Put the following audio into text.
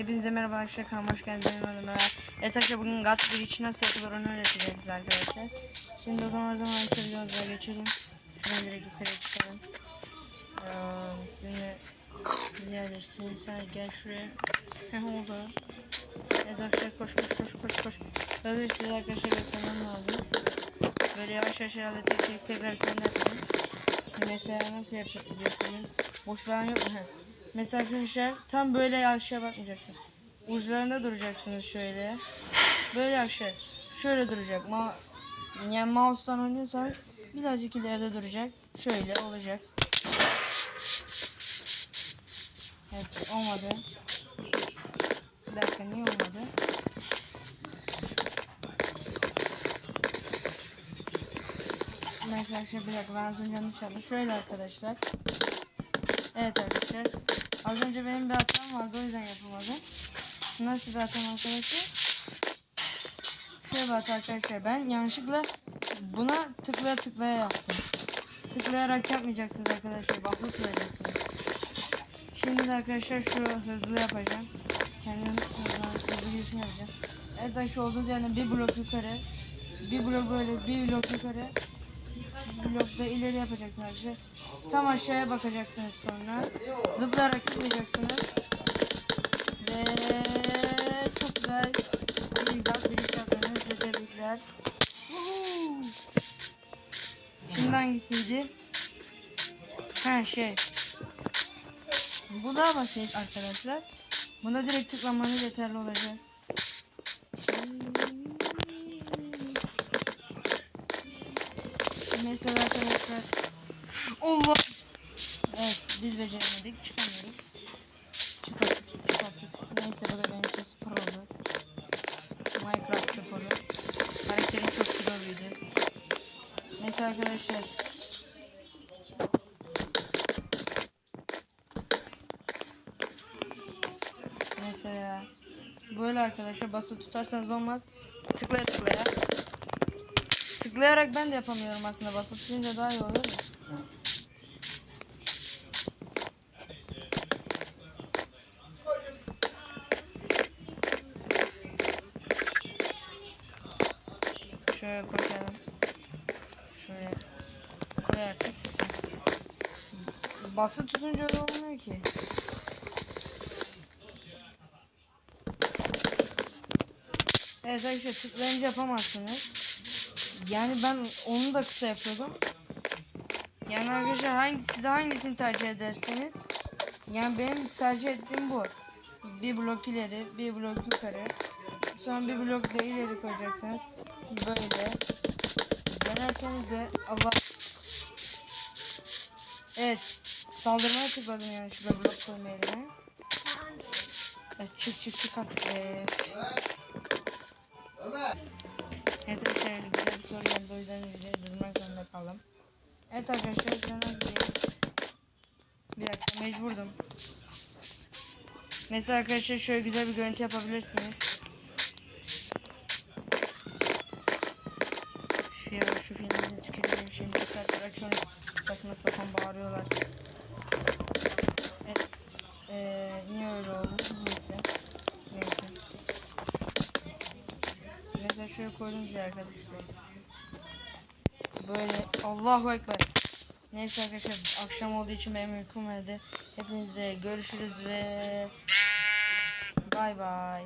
Hepinize merhaba arkadaşlar kanalıma hoş geldiniz. Adım Ömer. Evet arkadaşlar bugün GAT içi nasıl yapılır onu öğreteceğiz arkadaşlar. Şimdi o zaman o zaman videomuza geçelim. Şuradan direkt yukarı çıkalım. Ee, sizinle ziyadeleştireyim. Sen gel şuraya. Heh oldu. Evet arkadaşlar koş koş koş koş koş. Hazır size arkadaşlar göstermem lazım. Böyle yavaş yavaş herhalde tek tek tekrar kendi yapayım. Mesela nasıl göstereyim. Boş falan yok mu? Heh. Mesela arkadaşlar tam böyle aşağı bakmayacaksın. Uçlarında duracaksınız şöyle. Böyle aşağı. Şöyle duracak. Ma yani mouse'dan oynuyorsanız birazcık ileride duracak. Şöyle olacak. Evet olmadı. Bir dakika niye olmadı? Mesela arkadaşlar bir dakika ben az önce yanlış. Şöyle arkadaşlar. Evet arkadaşlar. Az önce benim bir hatam vardı o yüzden yapamadım. Nasıl bir hatam arkadaşlar? Şöyle bir arkadaşlar. Ben yanlışlıkla buna tıklaya tıklaya yaptım. Tıklayarak yapmayacaksınız arkadaşlar. Basılı tutacaksınız. Şimdi de arkadaşlar şu hızlı yapacağım. Kendim hızlı, hızlı yapacağım. Evet arkadaşlar olduğunuz yerden bir blok yukarı. Bir blok böyle bir blok yukarı. Blokta ileri yapacaksınız arkadaşlar. Tam aşağıya bakacaksınız sonra. Zıplayarak tıklayacaksınız. Ve çok güzel bir bak bir yaptınız. Size tebrikler. Şimdi hangisiydi? Ha şey. Bu daha basit arkadaşlar. Buna direkt tıklamanız yeterli olacak. Mesela arkadaşlar. Allah. Evet biz beceremedik. Çıkamıyoruz. Çıkarttık çıkarttık. Neyse bu da benim için spor oldu. Minecraft sporu. Karakterim çok kiloluydu. Neyse arkadaşlar. Mesela böyle arkadaşlar basılı tutarsanız olmaz. Tıklaya tıklaya. Tıklayarak ben de yapamıyorum aslında. Basılı tutunca daha iyi olur. Şöyle koyalım. Şöyle koy artık. Basılı tutunca öyle olmuyor ki. Evet arkadaşlar tıklayınca yapamazsınız. Yani ben onu da kısa yapıyordum. Yani arkadaşlar hangisi siz hangisini tercih ederseniz yani benim tercih ettiğim bu. Bir blok ileri, bir blok yukarı. Sonra bir blok da ileri koyacaksınız. Böyle. Dönerseniz de Allah. Evet. Saldırmaya tıkladım yani şurada blok koyma yerine. Evet, çık çık çık artık. Ee, Evet arkadaşlar güzel bir soru geldi o yüzden videoyu durmak zorunda kaldım. Evet arkadaşlar size nasıl diyeyim? Bir dakika mecburdum. Mesela arkadaşlar şöyle güzel bir görüntü yapabilirsiniz. Şu ya şu filmini tüketelim şimdi saatler açıyorum saçma sapan bağırıyorlar. Evet. Ee, niye öyle oldu? Neyse. Neyse. Mesela şöyle koydum ki arkadaşlar. Böyle Allahu Ekber. Neyse arkadaşlar akşam olduğu için benim uykum geldi. Hepinize görüşürüz ve bay bay.